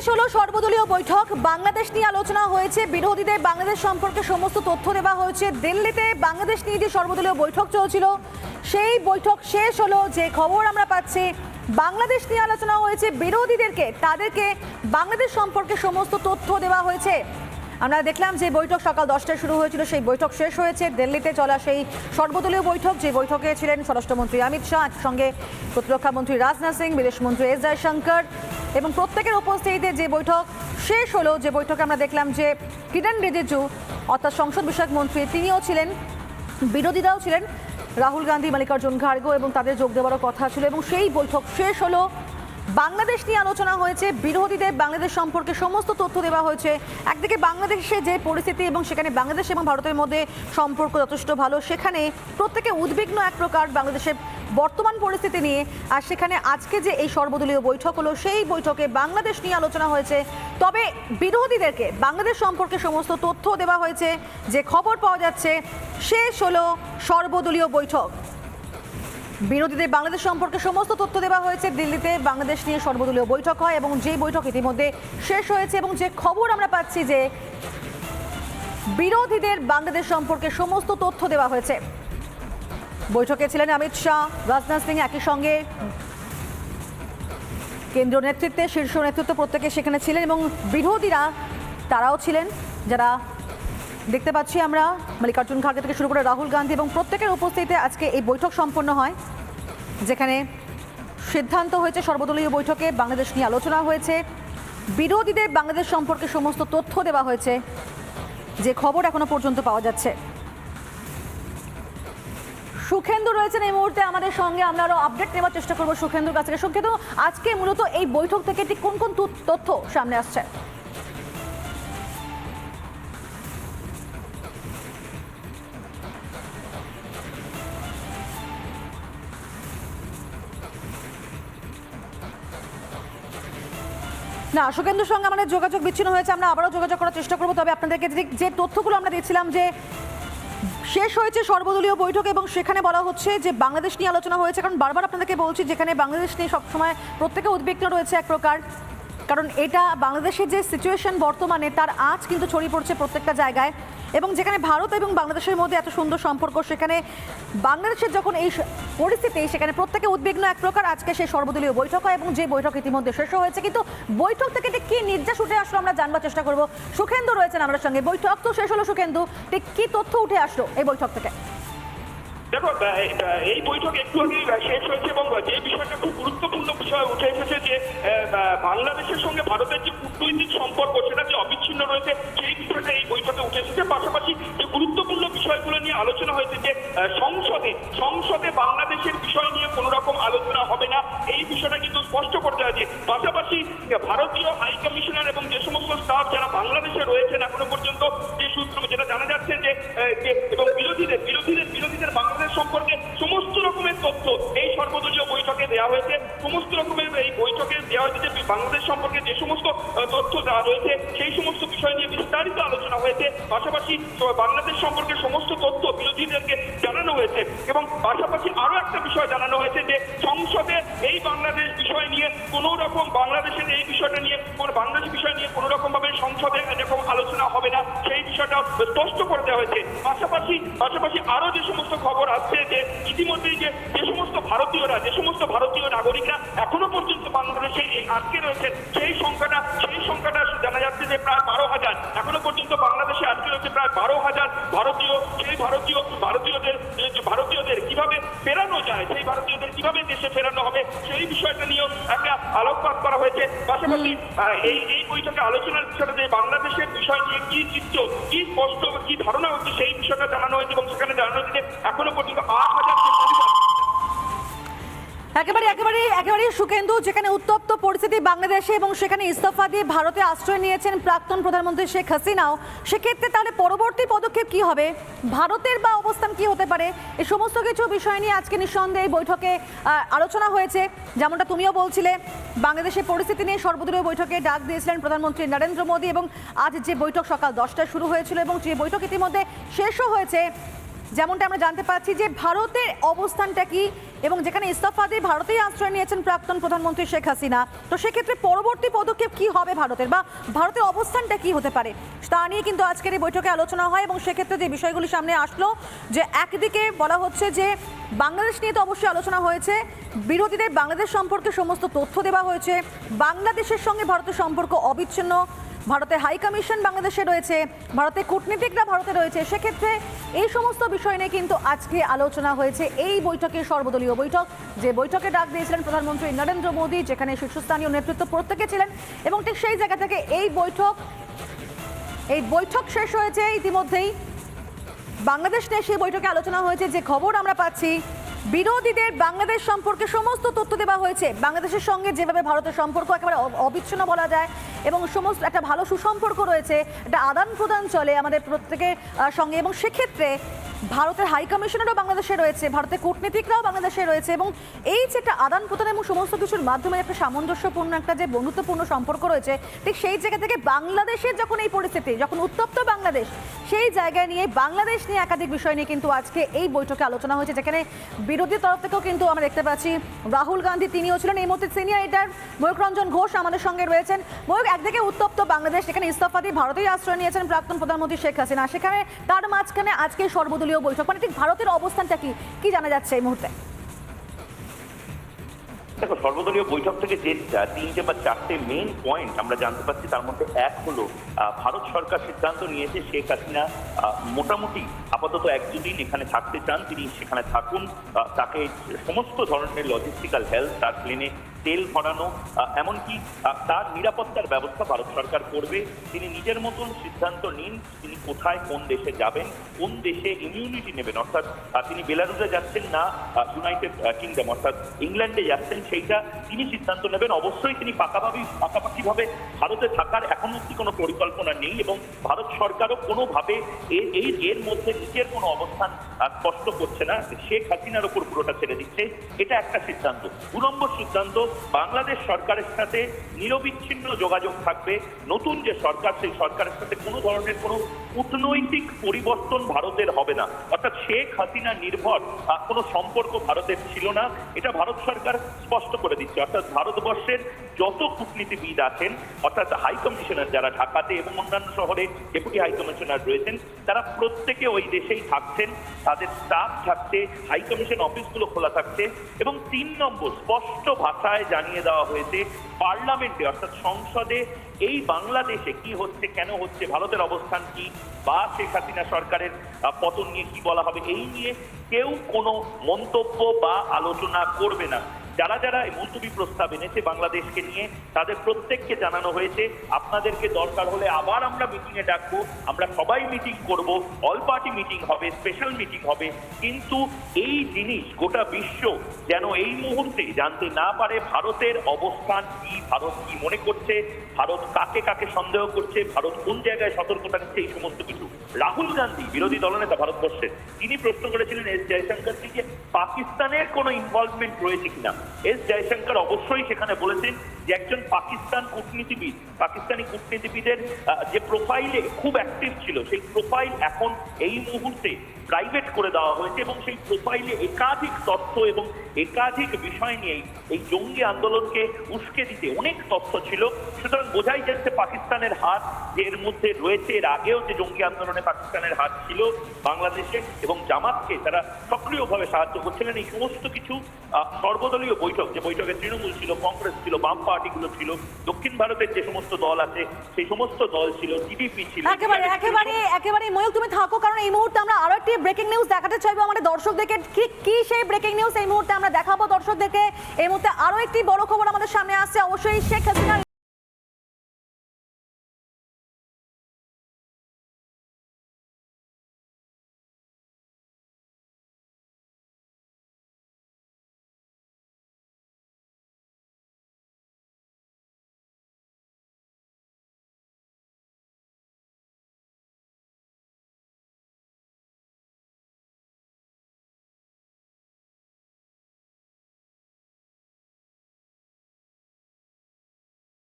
শেষ হলো সর্বদলীয় বৈঠক। বাংলাদেশ নিয়ে আলোচনা হয়েছে। বিরোধীদের বাংলাদেশ সম্পর্কে সমস্ত তথ্য দেওয়া হয়েছে। দিল্লিতে বাংলাদেশ নিয়ে যে সর্বদলীয় বৈঠক চলছিল, সেই বৈঠক শেষ হলো। যে খবর আমরা পাচ্ছি, বাংলাদেশ নিয়ে আলোচনা হয়েছে। বিরোধীদেরকে, তাদেরকে বাংলাদেশ সম্পর্কে সমস্ত তথ্য দেওয়া হয়েছে। আমরা দেখলাম যে বৈঠক সকাল দশটায় শুরু হয়েছিল, সেই বৈঠক শেষ হয়েছে। দিল্লিতে চলা সেই সর্বদলীয় বৈঠক, যে বৈঠকে ছিলেন স্বরাষ্ট্রমন্ত্রী অমিত শাহ সঙ্গে প্রতিরক্ষা মন্ত্রী রাজনাথ সিং বিদেশমন্ত্রী এস জয়শঙ্কর এবং প্রত্যেকের উপস্থিতিতে যে বৈঠক শেষ হলো, যে বৈঠকে আমরা দেখলাম যে কিরণ রিজিজু, অর্থাৎ সংসদ বিষয়ক মন্ত্রী, তিনিও ছিলেন, বিরোধীরাও ছিলেন। রাহুল গান্ধী, মাল্লিকার্জুন খাড়গো এবং তাদের যোগ দেওয়ারও কথা ছিল এবং সেই বৈঠক শেষ হলো। বাংলাদেশ নিয়ে আলোচনা হয়েছে, বিরোধীদের বাংলাদেশ সম্পর্কে সমস্ত তথ্য দেওয়া হয়েছে। একদিকে বাংলাদেশে যে পরিস্থিতি এবং সেখানে বাংলাদেশ এবং ভারতের মধ্যে সম্পর্ক যথেষ্ট ভালো, সেখানে প্রত্যেকে উদ্বিগ্ন এক প্রকার বাংলাদেশের বর্তমান পরিস্থিতি নিয়ে, আর সেখানে আজকে যে এই সর্বদলীয় বৈঠক হলো, সেই বৈঠকে বাংলাদেশ নিয়ে আলোচনা হয়েছে। তবে বিরোধীদেরকে বাংলাদেশ সম্পর্কে সমস্ত তথ্য দেওয়া হয়েছে, যে খবর পাওয়া যাচ্ছে, শেষ হলো সর্বদলীয় বৈঠক। বিরোধীদের বাংলাদেশ সম্পর্কে সমস্ত তথ্য দেওয়া হয়েছে, দিল্লিতে বাংলাদেশ নিয়ে সর্বদলীয় বৈঠক হয় এবং যে বৈঠক ইতিমধ্যে শেষ হয়েছে এবং যে খবর আমরা পাচ্ছি যে বিরোধীদের বাংলাদেশ সম্পর্কে সমস্ত তথ্য দেওয়া হয়েছে। বৈঠকে ছিলেন অমিত শাহ। রাজনাথ সিং একই সঙ্গে কেন্দ্রীয় নেতৃত্বে, শীর্ষ নেতৃত্ব প্রত্যেকে সেখানে ছিলেন এবং বিরোধীরা তারাও ছিলেন। যারা দেখতে পাচ্ছি আমরা, মল্লিকার্জুন খাড়গে থেকে শুরু করে রাহুল গান্ধী এবং প্রত্যেকের উপস্থিতিতে আজকে এই বৈঠক সম্পন্ন হয়, যেখানে সিদ্ধান্ত হয়েছে সর্বদলীয় বৈঠকে বাংলাদেশ নিয়ে আলোচনা হয়েছে। বিরোধীদের বাংলাদেশ সম্পর্কে সমস্ত তথ্য দেওয়া হয়েছে। যে খবর এখনও পর্যন্ত পাওয়া যাচ্ছে। সুখেন্দু রয়েছেন এই মুহূর্তে আমাদের সঙ্গে। আমরা আরও আপডেট নেওয়ার চেষ্টা করব সুখেন্দুর কাছ থেকে। সুখেন্দু, আজকে মূলত এই বৈঠক থেকে ঠিক কোন কোন তথ্য সামনে আসছে? না, সুখেন্দুর সঙ্গে আমাদের যোগাযোগ বিচ্ছিন্ন হয়েছে। আমরা আবারও যোগাযোগ করার চেষ্টা করব। তবে আপনাদেরকে যে- তথ্যগুলো আমরা দিচ্ছিলাম যে শেষ হয়েছে সর্বদলীয় বৈঠক এবং সেখানে বলা হচ্ছে যে বাংলাদেশ নিয়ে আলোচনা হয়েছে। কারণ বারবার আপনাদেরকে বলছি যেখানে বাংলাদেশ নিয়ে সবসময় প্রত্যেকে উদ্বিগ্ন রয়েছে এক প্রকার। কারণ এটা বাংলাদেশের যে সিচুয়েশন বর্তমানে, তার আঁচ কিন্তু ছড়িয়ে পড়ছে প্রত্যেকটা জায়গায়। এবং যেখানে ভারত এবং বাংলাদেশের মধ্যে এত সুন্দর সম্পর্ক, সেখানে বাংলাদেশের যখন এই পরিস্থিতি, সেখানে প্রত্যেকে উদ্বিগ্ন এক প্রকার। আজকে সেই সর্বদলীয় বৈঠক হয় এবং যে বৈঠক ইতিমধ্যে শেষ হয়েছে। কিন্তু বৈঠক থেকে ঠিক কি নির্যাস উঠে আসলো আমরা জানবার চেষ্টা করব। সুখেন্দু রয়েছেন আমার সঙ্গে। বৈঠক তো শেষ হলো সুখেন্দু। ঠিক কী তথ্য উঠে আসলো এই বৈঠক থেকে? দেখো এই বৈঠক একটু আগে শেষ হয়েছে এবং যে বিষয়টা খুব গুরুত্বপূর্ণ বিষয় উঠে এসেছে যে বাংলাদেশের সঙ্গে ভারতের যে কূটনৈতিক সম্পর্ক, সেটা যে অবিচ্ছিন্ন রয়েছে, সেই বিষয়টা এই বৈঠকে উঠে এসেছে। পাশাপাশি যে গুরুত্বপূর্ণ বিষয়গুলো নিয়ে আলোচনা হয়েছে যে সংসদে সংসদে বাংলাদেশের বিষয় নিয়ে কোনো রকম আলোচনা হবে না। এই বিষয়টা কিন্তু স্পষ্ট করতে হয়েছে পাশাপাশি ভারতীয় হাই কমিশনার এবং যে সমস্ত স্টাফ যারা বাংলাদেশে রয়েছেন এখনও পর্যন্ত, যে সূত্র যেটা জানা যাচ্ছে যে, এবং বিরোধীদের এই সর্বদলীয় বৈঠকে দেওয়া হয়েছে, সমস্ত রকমের এই বৈঠকে দেওয়া হয়েছে যে বাংলাদেশ সম্পর্কে যে সমস্ত তথ্য দেওয়া রয়েছে, সেই সমস্ত বিষয় নিয়ে বিস্তারিত আলোচনা হয়েছে। পাশাপাশি বাংলাদেশ সম্পর্কে সমস্ত তথ্য বিরোধীদেরকে জানানো হয়েছে এবং পাশাপাশি আরও একটা বিষয় জানানো হয়েছে যে সংসদে এই বাংলাদেশ বিষয় নিয়ে কোনো রকম বাংলাদেশের এই বিষয়টা নিয়ে, কোনো বাংলাদেশ বিষয় নিয়ে কোনো রকম ভাবে সংসদে এরকম আলোচনা হবে না, সেই বিষয়টা স্পষ্ট করে দেওয়া হয়েছে। পাশাপাশি পাশাপাশি আরও যে সমস্ত খবর আসছে যে ইতিমধ্যেই যে ভারতীয়রা যে সমস্ত ভারতীয় নাগরিকরা এখনও পর্যন্ত বাংলাদেশে এই আটকে রয়েছেন সেই সংখ্যাটা সেই সংখ্যাটা জানা যাচ্ছে যে প্রায় বারো হাজার। এখনও পর্যন্ত বাংলাদেশে আটকে রয়েছে প্রায় বারো হাজার ভারতীয় সেই ভারতীয় ভারতীয়দের ভারতীয়দের কীভাবে ফেরানো যায় সেই ভারতীয়দের কীভাবে দেশে ফেরানো হবে সেই বিষয়টা নিয়েও একটা আলোকপাত করা হয়েছে। পাশাপাশি এই এই বৈঠকে আলোচনার বিষয়টা যে বাংলাদেশের বিষয় নিয়ে কি চিত্র কি স্পষ্ট কি ধারণা হচ্ছে সেই বিষয়টা জানানো হয়েছে এবং সেখানে জানানো হয়েছে এখনও পর্যন্ত আট হাজার একেবারে একেবারে একেবারে সুকেন্দু যেখানে উত্তপ্ত পরিস্থিতি বাংলাদেশে এবং সেখানে ইস্তফা দিয়ে ভারতে আশ্রয় নিয়েছেন প্রাক্তন প্রধানমন্ত্রী শেখ হাসিনাও, সেক্ষেত্রে তাহলে পরবর্তী পদক্ষেপ কি হবে? ভারতের বা অবস্থান কি হতে পারে? এই সমস্ত কিছু বিষয় নিয়ে আজকে নিঃসন্দেহে এই বৈঠকে আলোচনা হয়েছে। যেমনটা তুমিও বলছিলে, বাংলাদেশের পরিস্থিতি নিয়ে সর্বদলীয় বৈঠকে ডাক দিয়েছিলেন প্রধানমন্ত্রী নরেন্দ্র মোদী এবং আজ যে বৈঠক সকাল দশটায় শুরু হয়েছিল এবং যে বৈঠক ইতিমধ্যে শেষও হয়েছে, যেমনটা আমরা জানতে পারছি যে ভারতের অবস্থানটা কি? এবং যেখানে ইস্তফা দিয়ে ভারতেই আশ্রয় নিয়েছেন প্রাক্তন প্রধানমন্ত্রী শেখ হাসিনা। তো সেক্ষেত্রে পরবর্তী পদক্ষেপ কি হবে ভারতের বা ভারতের অবস্থানটা কি হতে পারে? তা নিয়ে কিন্তু আজকের এই বৈঠকে আলোচনা হয় এবং সেক্ষেত্রে যে বিষয়গুলি সামনে আসলো, যে একদিকে বলা হচ্ছে যে বাংলাদেশ নিয়ে তো অবশ্যই আলোচনা হয়েছে, বিরোধীদের বাংলাদেশ সম্পর্কে সমস্ত তথ্য দেওয়া হয়েছে, বাংলাদেশের সঙ্গে ভারতের সম্পর্ক অবিচ্ছিন্ন ভারতের হাই কমিশন বাংলাদেশে রয়েছে ভারতের কূটনীতিকরা ভারতে রয়েছে। সেক্ষেত্রে এই সমস্ত বিষয় নিয়ে কিন্তু আজকে আলোচনা হয়েছে। এই বৈঠকের সর্বদলীয় বৈঠক, যে বৈঠকে ডাক দিয়েছিলেন প্রধানমন্ত্রী নরেন্দ্র মোদী, যেখানে শীর্ষস্থানীয় নেতৃত্ব প্রত্যেকে ছিলেন, এবং ঠিক সেই জায়গা থেকে এই বৈঠক এই বৈঠক শেষ হয়েছে। ইতিমধ্যেই বাংলাদেশ নিয়ে সেই বৈঠকে আলোচনা হয়েছে। যে খবর আমরা পাচ্ছি বিরোধীদের বাংলাদেশ সম্পর্কে সমস্ত তথ্য দেওয়া হয়েছে। বাংলাদেশের সঙ্গে যেভাবে ভারতের সম্পর্ক একেবারে অবিচ্ছিন্ন বলা যায় এবং সমস্ত একটা ভালো সুসম্পর্ক রয়েছে একটা আদান প্রদান চলে আমাদের প্রত্যেকের সঙ্গে। এবং সেক্ষেত্রে ভারতের হাই কমিশনারও বাংলাদেশে রয়েছে, ভারতের কূটনীতিকরাও বাংলাদেশে রয়েছে এবং এই যে একটা আদান প্রদান এবং সমস্ত কিছুর মাধ্যমে একটা সামঞ্জস্যপূর্ণ একটা যে বন্ধুত্বপূর্ণ সম্পর্ক রয়েছে, ঠিক সেই জায়গা থেকে বাংলাদেশের যখন এই পরিস্থিতি, যখন উত্তপ্ত বাংলাদেশ, সেই জায়গায় নিয়ে বাংলাদেশ নিয়ে একাধিক বিষয় নিয়ে কিন্তু আজকে এই বৈঠকে আলোচনা হয়েছে, যেখানে বিরোধী তরফ থেকেও কিন্তু আমরা দেখতে পাচ্ছি রাহুল গান্ধী, তিনিও ছিলেন এই মুহূর্তে সিনিয়র এডিটর ময়ূক রঞ্জন ঘোষ আমাদের সঙ্গে রয়েছেন। ময়ূক একদিকে উত্তপ্ত বাংলাদেশ সেখানে ইস্তফা দিয়ে ভারতেই আশ্রয় নিয়েছেন প্রাক্তন প্রধানমন্ত্রী শেখ হাসিনা, সেখানে তার মাঝখানে আজকে সর্বদলীয় বৈঠক। মানে ঠিক ভারতের অবস্থানটা কি? কি জানা যাচ্ছে এই মুহূর্তে? দেখো, সর্বদলীয় বৈঠক থেকে যে তিনটে বা চারটে মেইন পয়েন্ট আমরা জানতে পারছি, তার মধ্যে এক হলো ভারত সরকার সিদ্ধান্ত নিয়েছে শেখ হাসিনা মোটামুটি আপাতত এক দুদিন এখানে থাকতে চান। তিনি সেখানে থাকুন। তাকে সমস্ত ধরনের লজিস্টিক্যাল হেলথ তার প্লেনে তেল ভরানো এমনকি তার নিরাপত্তার ব্যবস্থা ভারত সরকার করবে। তিনি নিজের মতন সিদ্ধান্ত নিন, তিনি কোথায়, কোন দেশে যাবেন, কোন দেশে ইমিউনিটি নেবেন। অর্থাৎ তিনি বেলারুসে যাচ্ছেন না ইউনাইটেড কিংডম অর্থাৎ ইংল্যান্ডে যাচ্ছেন, সেইটা তিনি সিদ্ধান্ত নেবেন। অবশ্যই তিনি পাকাভাবে, পাকাপাকিভাবে ভারতে থাকার এখন অব্দি কোনো পরিকল্পনা নেই এবং ভারত সরকারও কোনোভাবে এই, এর মধ্যে নিজের কোনো অবস্থান স্পষ্ট করছে না। শেখ হাসিনার ওপর পুরোটা ছেড়ে দিচ্ছে। এটা একটা সিদ্ধান্ত। দু নম্বর সিদ্ধান্ত বাংলাদেশ সরকারের সাথে নিরবিচ্ছিন্ন যোগাযোগ থাকবে। নতুন যে সরকার, সেই সরকারের সাথে কোনো ধরনের কোনো কূটনৈতিক পরিবর্তন ভারতের হবে না। অর্থাৎ শেখ হাসিনা নির্ভর কোনো সম্পর্ক ভারতের ছিল না। এটা ভারত সরকার স্পষ্ট করে দিচ্ছে। অর্থাৎ ভারতবর্ষের যত কূটনীতিবিদ আছেন, অর্থাৎ হাই কমিশনার যারা ঢাকাতে এবং অন্যান্য শহরে ডেপুটি হাই কমিশনার রয়েছেন, তারা প্রত্যেকে ওই দেশেই থাকছেন। তাদের স্টাফ থাকছে, হাই কমিশন অফিসগুলো খোলা থাকছে এবং তিন নম্বর, স্পষ্ট ভাষায় জানিয়ে দেওয়া হয়েছে পার্লামেন্টে, অর্থাৎ সংসদে, এই বাংলাদেশে কি হচ্ছে, কেন হচ্ছে, ভারতের অবস্থান কি, বা শেখ হাসিনা সরকারের পতন নিয়ে কি বলা হবে, এই নিয়ে কেউ কোনো মন্তব্য বা আলোচনা করবে না। যারা যারা এই মুলতবি প্রস্তাব এনেছে বাংলাদেশকে নিয়ে, তাদের প্রত্যেককে জানানো হয়েছে, আপনাদেরকে দরকার হলে আবার আমরা মিটিংয়ে ডাকবো, আমরা সবাই মিটিং করব অল পার্টি মিটিং হবে স্পেশাল মিটিং হবে, কিন্তু এই জিনিস গোটা বিশ্ব যেন এই মুহূর্তে জানতে না পারে ভারতের অবস্থান কি, ভারত কি মনে করছে, ভারত কাকে কাকে সন্দেহ করছে, ভারত কোন জায়গায় সতর্কতা নিচ্ছে, এই সমস্ত কিছু। রাহুল গান্ধী, বিরোধী দলনেতা ভারতবর্ষের, তিনি প্রশ্ন করেছিলেন এস জয়শঙ্করকে যে পাকিস্তানের কোনো ইনভলভমেন্ট রয়েছে কিনা? এস জয়শঙ্কর অবশ্যই সেখানে বলেছেন যে একজন পাকিস্তান কূটনীতিবিদ, পাকিস্তানি কূটনীতিবিদের যে প্রোফাইলে খুব অ্যাক্টিভ ছিল, সেই প্রোফাইল এখন এই মুহূর্তে প্রাইভেট করে দেওয়া হয়েছে এবং সেই প্রোফাইলে একাধিক তথ্য এবং একাধিক বিষয় নিয়েই এই জঙ্গি আন্দোলনকে উস্কে দিতে অনেক তথ্য ছিল। সুতরাং বোঝাই যাচ্ছে পাকিস্তানের হাত যে এর মধ্যে রয়েছে, এর আগেও যে জঙ্গি আন্দোলনে পাকিস্তানের হাত ছিল বাংলাদেশে এবং জামাতকে তারা সক্রিয়ভাবে সাহায্য করছিলেন এই সমস্ত কিছু সর্বদলীয় বৈঠক যে বৈঠকে তৃণমূল ছিল কংগ্রেস ছিল বাম পার্টিগুলো ছিল দক্ষিণ ভারতের যে সমস্ত দল আছে সেই সমস্ত দল ছিল টিডিপি ছিল একেবারে একেবারে একেবারে ময়ূক তুমি থাকো কারণ এই মুহূর্তে আমরা আরও একটি ব্রেকিং নিউজ দেখাতে চাইব আমাদের দর্শকদেরকে। ঠিক কি সেই ব্রেকিং নিউজ এই মুহূর্তে আমরা দেখাবো দর্শকদেরকে? এই মুহূর্তে আরও একটি বড় খবর আমাদের সামনে আসছে অবশ্যই শেখ হাসিনা